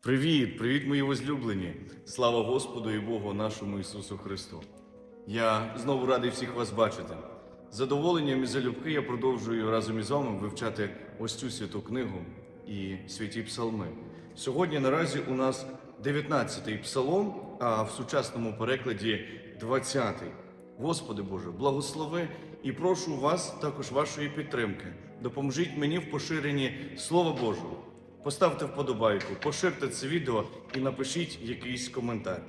Привіт, привіт, мої возлюблені! Слава Господу і Богу нашому Ісусу Христу! Я знову радий всіх вас бачити. З задоволенням і залюбки я продовжую разом із вами вивчати ось цю святу книгу і святі псалми. Сьогодні наразі у нас 19-й псалом, а в сучасному перекладі 20-й. Господи Боже, благослови і прошу вас також вашої підтримки. Допоможіть мені в поширенні Слова Божого. Поставте вподобайку, поширте це відео і напишіть якийсь коментар.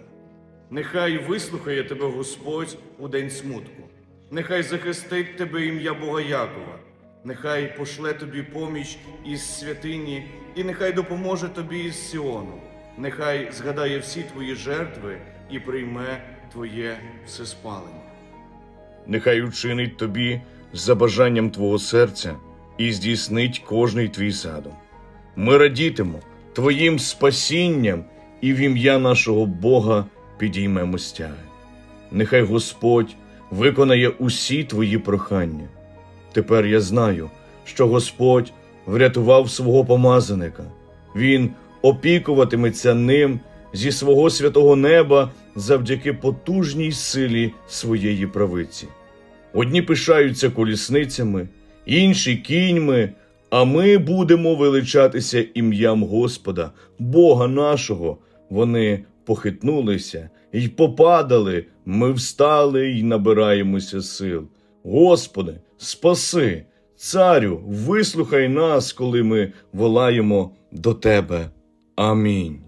Нехай вислухає тебе Господь у день смутку. Нехай захистить тебе ім'я Бога Якова. Нехай пошле тобі поміч із святині, і нехай допоможе тобі із Сіону. Нехай згадає всі твої жертви і прийме твоє всеспалення. Нехай учинить тобі за бажанням твого серця і здійснить кожний твій задум. Ми радітимо Твоїм спасінням і в ім'я нашого Бога підіймемо стяги. Нехай Господь виконає усі твої прохання. Тепер я знаю, що Господь врятував свого помазаника. Він опікуватиметься ним зі свого святого неба завдяки потужній силі своєї правиці. Одні пишаються колісницями, інші кіньми, а ми будемо величатися ім'ям Господа, Бога нашого. Вони похитнулися й попадали, ми встали й набираємося сил. Господи, спаси, царю, вислухай нас, коли ми волаємо до Тебе. Амінь.